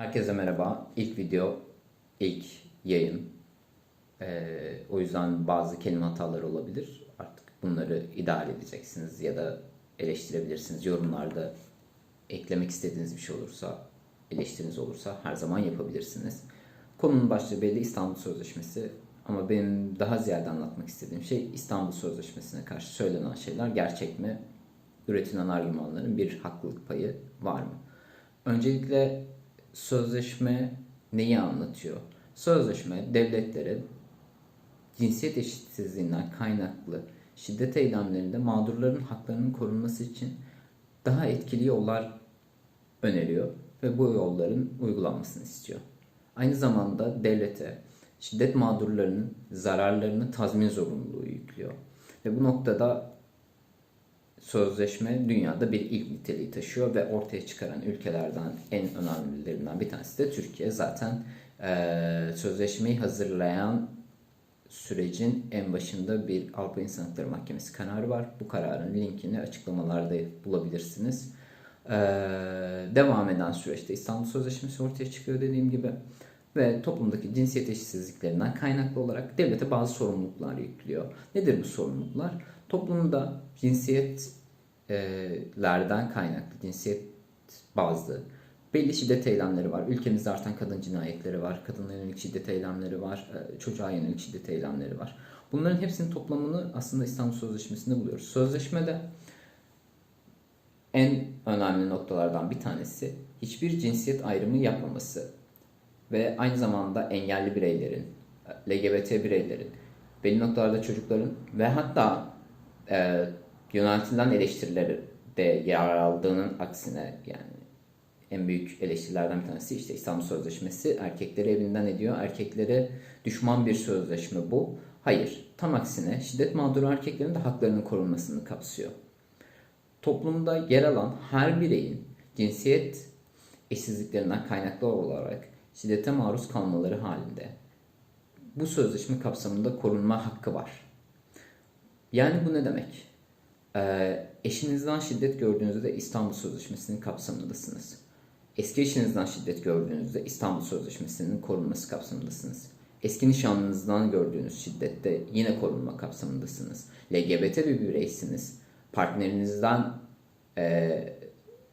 Herkese merhaba. İlk video, ilk yayın. Ee, o yüzden bazı kelime hataları olabilir. Artık bunları idare edeceksiniz ya da eleştirebilirsiniz. Yorumlarda eklemek istediğiniz bir şey olursa, eleştiriniz olursa her zaman yapabilirsiniz. Konunun başlığı belli İstanbul Sözleşmesi. Ama benim daha ziyade anlatmak istediğim şey İstanbul Sözleşmesi'ne karşı söylenen şeyler gerçek mi? Üretilen argümanların bir haklılık payı var mı? Öncelikle sözleşme neyi anlatıyor? Sözleşme devletlerin cinsiyet eşitsizliğinden kaynaklı şiddet eylemlerinde mağdurların haklarının korunması için daha etkili yollar öneriyor ve bu yolların uygulanmasını istiyor. Aynı zamanda devlete şiddet mağdurlarının zararlarını tazmin zorunluluğu yüklüyor. Ve bu noktada sözleşme dünyada bir ilk niteliği taşıyor ve ortaya çıkaran ülkelerden en önemlilerinden bir tanesi de Türkiye. Zaten eee, sözleşmeyi hazırlayan sürecin en başında bir Avrupa İnsan Hakları Mahkemesi kararı var. Bu kararın linkini açıklamalarda bulabilirsiniz. Eee, devam eden süreçte İstanbul Sözleşmesi ortaya çıkıyor dediğim gibi ve toplumdaki cinsiyet eşitsizliklerinden kaynaklı olarak devlete bazı sorumluluklar yüklüyor. Nedir bu sorumluluklar? Toplumda cinsiyetlerden kaynaklı, cinsiyet bazlı belli şiddet eylemleri var. Ülkemizde artan kadın cinayetleri var, kadına yönelik şiddet eylemleri var, çocuğa yönelik şiddet eylemleri var. Bunların hepsinin toplamını aslında İstanbul Sözleşmesi'nde buluyoruz. Sözleşmede en önemli noktalardan bir tanesi hiçbir cinsiyet ayrımı yapmaması ve aynı zamanda engelli bireylerin, LGBT bireylerin, belli noktalarda çocukların ve hatta e, yöneltilen eleştirileri de yer aldığının aksine yani en büyük eleştirilerden bir tanesi işte İstanbul Sözleşmesi erkekleri evinden ediyor. Erkeklere düşman bir sözleşme bu. Hayır. Tam aksine şiddet mağduru erkeklerin de haklarının korunmasını kapsıyor. Toplumda yer alan her bireyin cinsiyet eşsizliklerinden kaynaklı olarak şiddete maruz kalmaları halinde bu sözleşme kapsamında korunma hakkı var. Yani bu ne demek? Ee, eşinizden şiddet gördüğünüzde de İstanbul Sözleşmesi'nin kapsamındasınız. Eski eşinizden şiddet gördüğünüzde İstanbul Sözleşmesi'nin korunması kapsamındasınız. Eski nişanlınızdan gördüğünüz şiddette yine korunma kapsamındasınız. LGBT bir bireysiniz. Partnerinizden e,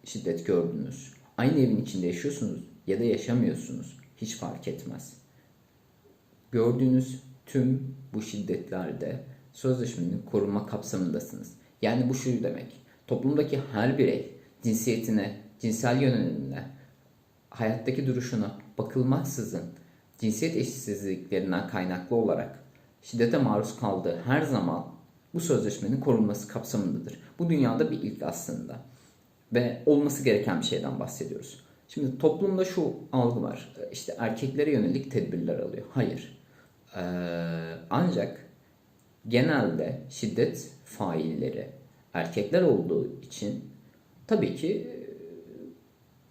şiddet gördünüz. Aynı evin içinde yaşıyorsunuz ya da yaşamıyorsunuz. Hiç fark etmez. Gördüğünüz tüm bu şiddetlerde sözleşmenin korunma kapsamındasınız. Yani bu şu demek. Toplumdaki her birey cinsiyetine, cinsel yönelimine, hayattaki duruşuna bakılmaksızın cinsiyet eşitsizliklerinden kaynaklı olarak şiddete maruz kaldığı her zaman bu sözleşmenin korunması kapsamındadır. Bu dünyada bir ilk aslında. Ve olması gereken bir şeyden bahsediyoruz. Şimdi toplumda şu algı var. İşte erkeklere yönelik tedbirler alıyor. Hayır. Ee, ancak genelde şiddet failleri erkekler olduğu için tabii ki e,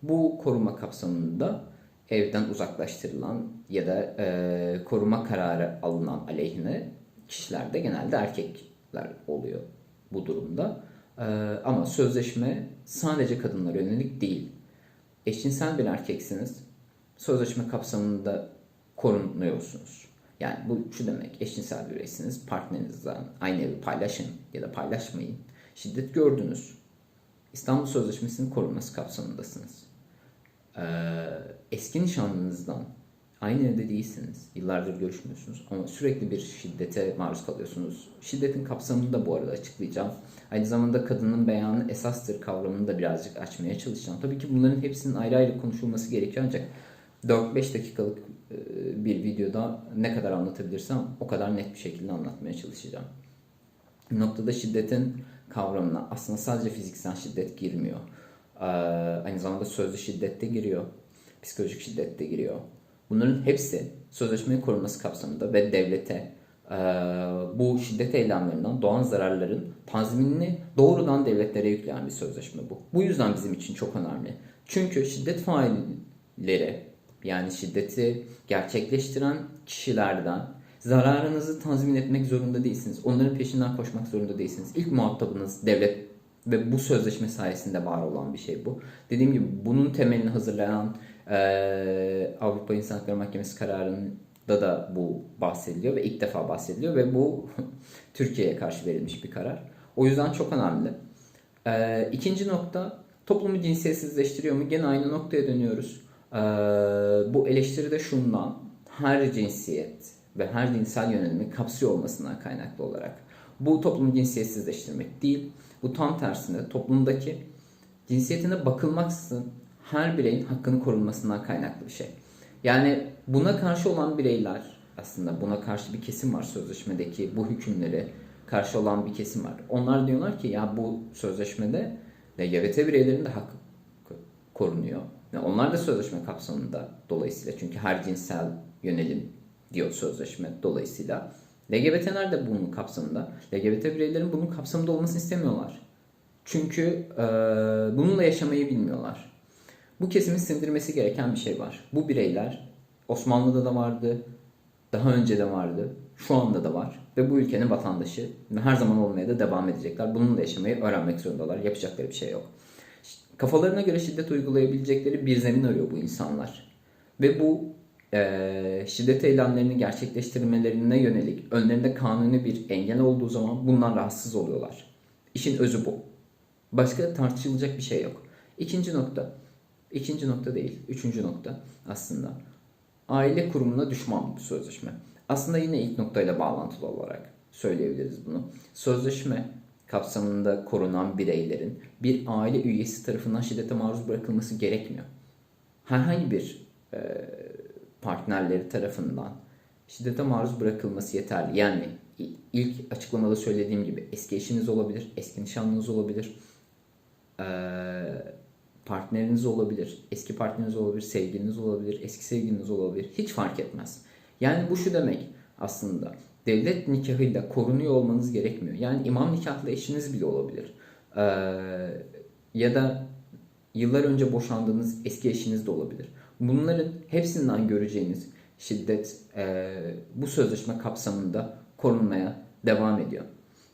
bu koruma kapsamında evden uzaklaştırılan ya da e, koruma kararı alınan aleyhine kişiler de genelde erkekler oluyor bu durumda. E, ama sözleşme sadece kadınlara yönelik değil. Eşcinsel bir erkeksiniz. Sözleşme kapsamında korunuyorsunuz. Yani bu şu demek eşcinsel bireysiniz. Partnerinizden aynı evi paylaşın ya da paylaşmayın. Şiddet gördünüz. İstanbul Sözleşmesi'nin korunması kapsamındasınız. Ee, eski nişanlınızdan aynı evde değilsiniz. Yıllardır görüşmüyorsunuz ama sürekli bir şiddete maruz kalıyorsunuz. Şiddetin kapsamını da bu arada açıklayacağım. Aynı zamanda kadının beyanı esastır kavramını da birazcık açmaya çalışacağım. Tabii ki bunların hepsinin ayrı ayrı konuşulması gerekiyor ancak 4-5 dakikalık bir videoda ne kadar anlatabilirsem o kadar net bir şekilde anlatmaya çalışacağım. Noktada şiddetin kavramına aslında sadece fiziksel şiddet girmiyor. Aynı zamanda sözlü şiddet de giriyor. Psikolojik şiddet de giriyor. Bunların hepsi sözleşmenin korunması kapsamında ve devlete bu şiddet eylemlerinden doğan zararların tazminini doğrudan devletlere yükleyen bir sözleşme bu. Bu yüzden bizim için çok önemli. Çünkü şiddet failleri yani şiddeti gerçekleştiren kişilerden zararınızı tazmin etmek zorunda değilsiniz. Onların peşinden koşmak zorunda değilsiniz. İlk muhatabınız devlet ve bu sözleşme sayesinde var olan bir şey bu. Dediğim gibi bunun temelini hazırlayan Ee, Avrupa İnsan Hakları Mahkemesi kararında da bu bahsediliyor ve ilk defa bahsediliyor ve bu Türkiye'ye karşı verilmiş bir karar. O yüzden çok önemli. Ee, ikinci nokta toplumu cinsiyetsizleştiriyor mu? Gene aynı noktaya dönüyoruz. Ee, bu eleştiri de şundan her cinsiyet ve her cinsel yönelimi kapsıyor olmasından kaynaklı olarak. Bu toplumu cinsiyetsizleştirmek değil. Bu tam tersine toplumdaki cinsiyetine bakılmaksızın her bireyin hakkını korunmasından kaynaklı bir şey. Yani buna karşı olan bireyler aslında buna karşı bir kesim var sözleşmedeki bu hükümleri karşı olan bir kesim var. Onlar diyorlar ki ya bu sözleşmede LGBT bireylerin de hakkı korunuyor. Onlar da sözleşme kapsamında dolayısıyla çünkü her cinsel yönelim diyor sözleşme dolayısıyla. LGBT'ler de bunun kapsamında. LGBT bireylerin bunun kapsamında olmasını istemiyorlar. Çünkü e, bununla yaşamayı bilmiyorlar. Bu kesimin sindirmesi gereken bir şey var. Bu bireyler Osmanlı'da da vardı, daha önce de vardı, şu anda da var ve bu ülkenin vatandaşı her zaman olmaya da devam edecekler. Bununla yaşamayı öğrenmek zorundalar. Yapacakları bir şey yok. Kafalarına göre şiddet uygulayabilecekleri bir zemin arıyor bu insanlar. Ve bu e, şiddet eylemlerini gerçekleştirmelerine yönelik önlerinde kanuni bir engel olduğu zaman bundan rahatsız oluyorlar. İşin özü bu. Başka tartışılacak bir şey yok. İkinci nokta. İkinci nokta değil. Üçüncü nokta aslında. Aile kurumuna düşman bu sözleşme. Aslında yine ilk noktayla bağlantılı olarak söyleyebiliriz bunu. Sözleşme kapsamında korunan bireylerin bir aile üyesi tarafından şiddete maruz bırakılması gerekmiyor. Herhangi bir e, partnerleri tarafından şiddete maruz bırakılması yeterli. Yani ilk açıklamada söylediğim gibi eski eşiniz olabilir, eski nişanlınız olabilir, partneriniz olabilir, eski partneriniz olabilir, sevgiliniz olabilir, eski sevgiliniz olabilir. Hiç fark etmez. Yani bu şu demek aslında. Devlet nikahıyla korunuyor olmanız gerekmiyor. Yani imam nikahlı eşiniz bile olabilir. Ee, ya da yıllar önce boşandığınız eski eşiniz de olabilir. Bunların hepsinden göreceğiniz şiddet e, bu sözleşme kapsamında korunmaya devam ediyor.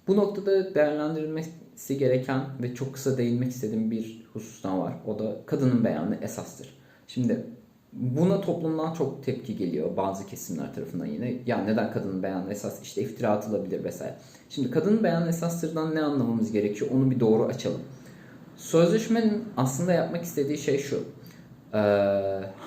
Bu noktada değerlendirilmesi gereken ve çok kısa değinmek istediğim bir husustan var. O da kadının beyanı esastır. Şimdi buna toplumdan çok tepki geliyor bazı kesimler tarafından yine. Ya neden kadının beyanı esas işte iftira atılabilir vesaire. Şimdi kadının beyanı esastırdan ne anlamamız gerekiyor onu bir doğru açalım. Sözleşmenin aslında yapmak istediği şey şu.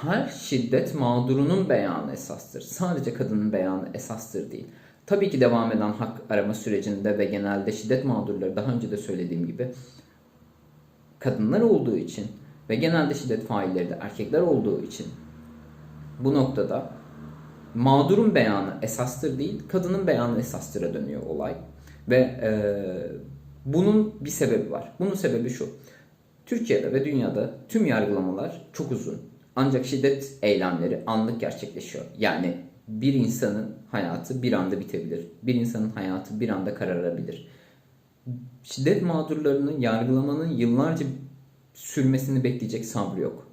Her şiddet mağdurunun beyanı esastır. Sadece kadının beyanı esastır değil. Tabii ki devam eden hak arama sürecinde ve genelde şiddet mağdurları daha önce de söylediğim gibi kadınlar olduğu için ve genelde şiddet failleri de erkekler olduğu için bu noktada mağdurun beyanı esastır değil, kadının beyanı esastıra dönüyor olay. Ve e, bunun bir sebebi var. Bunun sebebi şu. Türkiye'de ve dünyada tüm yargılamalar çok uzun. Ancak şiddet eylemleri anlık gerçekleşiyor. Yani bir insanın hayatı bir anda bitebilir. Bir insanın hayatı bir anda kararabilir. Şiddet mağdurlarının yargılamanın yıllarca sürmesini bekleyecek sabrı yok.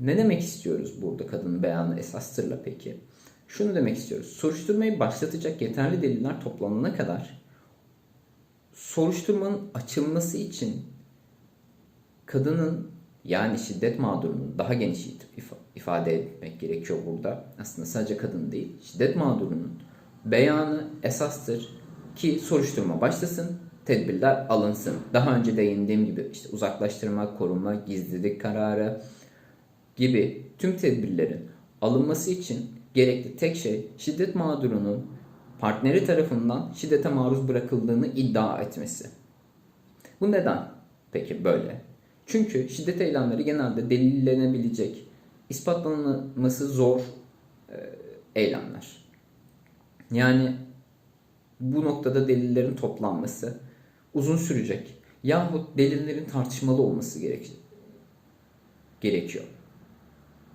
Ne demek istiyoruz burada kadının beyanı esastırla peki? Şunu demek istiyoruz. Soruşturmayı başlatacak yeterli deliller toplanana kadar soruşturmanın açılması için kadının yani şiddet mağdurunun daha geniş ifade etmek gerekiyor burada. Aslında sadece kadın değil. Şiddet mağdurunun beyanı esastır ki soruşturma başlasın, tedbirler alınsın. Daha önce değindiğim gibi işte uzaklaştırma, koruma, gizlilik kararı gibi tüm tedbirlerin alınması için gerekli tek şey şiddet mağdurunun partneri tarafından şiddete maruz bırakıldığını iddia etmesi. Bu neden peki böyle? Çünkü şiddet eylemleri genelde delillenebilecek, ispatlanması zor e, eylemler. Yani bu noktada delillerin toplanması uzun sürecek. Yahut delillerin tartışmalı olması gerek gerekiyor.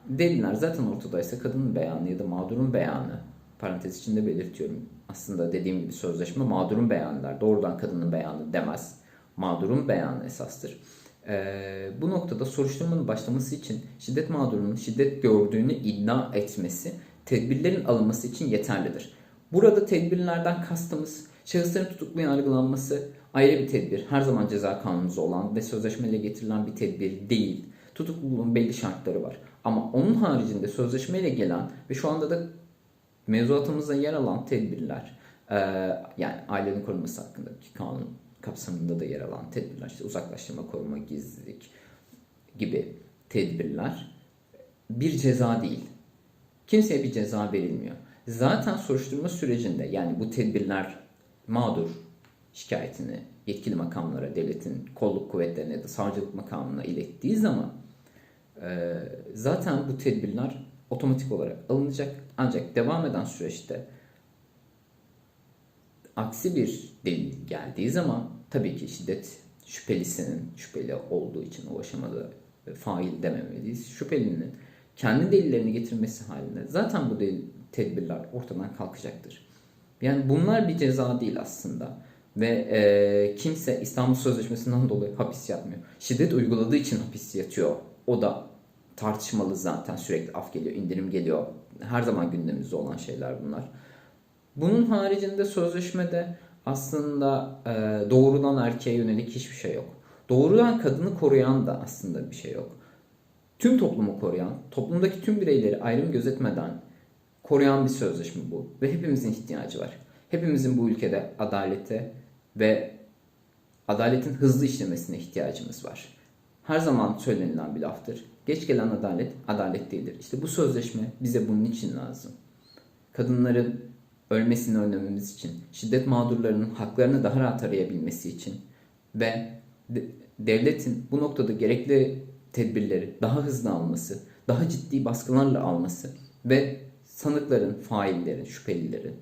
Deliller zaten ortadaysa kadının beyanı ya da mağdurun beyanı parantez içinde belirtiyorum. Aslında dediğim gibi sözleşme mağdurun beyanılar. Doğrudan kadının beyanı demez. Mağdurun beyanı esastır. Ee, bu noktada soruşturmanın başlaması için şiddet mağdurunun şiddet gördüğünü iddia etmesi tedbirlerin alınması için yeterlidir. Burada tedbirlerden kastımız şahısların tutuklu yargılanması ayrı bir tedbir. Her zaman ceza kanunumuzda olan ve sözleşmeyle getirilen bir tedbir değil. Tutukluluğun belli şartları var. Ama onun haricinde sözleşmeyle gelen ve şu anda da mevzuatımızda yer alan tedbirler, yani ailenin korunması hakkındaki kanun kapsamında da yer alan tedbirler, işte uzaklaştırma, koruma, gizlilik gibi tedbirler bir ceza değil. Kimseye bir ceza verilmiyor. Zaten soruşturma sürecinde yani bu tedbirler mağdur şikayetini yetkili makamlara, devletin kolluk kuvvetlerine ya da savcılık makamına ilettiği zaman e, zaten bu tedbirler otomatik olarak alınacak. Ancak devam eden süreçte aksi bir delil geldiği zaman tabii ki şiddet şüphelisinin şüpheli olduğu için o aşamada e, fail dememeliyiz. Şüphelinin kendi delillerini getirmesi halinde zaten bu delil, tedbirler ortadan kalkacaktır. Yani bunlar bir ceza değil aslında. Ve e, kimse İstanbul Sözleşmesi'nden dolayı hapis yatmıyor. Şiddet uyguladığı için hapis yatıyor. O da tartışmalı zaten. Sürekli af geliyor, indirim geliyor. Her zaman gündemimizde olan şeyler bunlar. Bunun haricinde sözleşmede aslında e, doğrudan erkeğe yönelik hiçbir şey yok. Doğrudan kadını koruyan da aslında bir şey yok. Tüm toplumu koruyan, toplumdaki tüm bireyleri ayrım gözetmeden koruyan bir sözleşme bu. Ve hepimizin ihtiyacı var. Hepimizin bu ülkede adalete ve adaletin hızlı işlemesine ihtiyacımız var. Her zaman söylenilen bir laftır. Geç gelen adalet, adalet değildir. İşte bu sözleşme bize bunun için lazım. Kadınların ölmesini önlememiz için, şiddet mağdurlarının haklarını daha rahat arayabilmesi için ve de- devletin bu noktada gerekli tedbirleri daha hızlı alması, daha ciddi baskılarla alması ve sanıkların, faillerin, şüphelilerin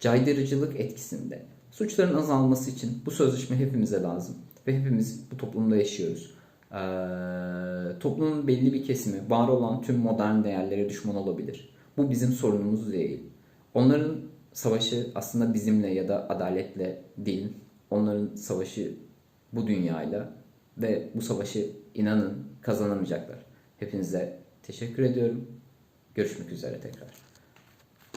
caydırıcılık etkisinde suçların azalması için bu sözleşme hepimize lazım ve hepimiz bu toplumda yaşıyoruz. Ee, toplumun belli bir kesimi var olan tüm modern değerlere düşman olabilir. Bu bizim sorunumuz değil. Onların savaşı aslında bizimle ya da adaletle değil. Onların savaşı bu dünyayla ve bu savaşı inanın kazanamayacaklar. Hepinize teşekkür ediyorum. Görüşmek üzere tekrar.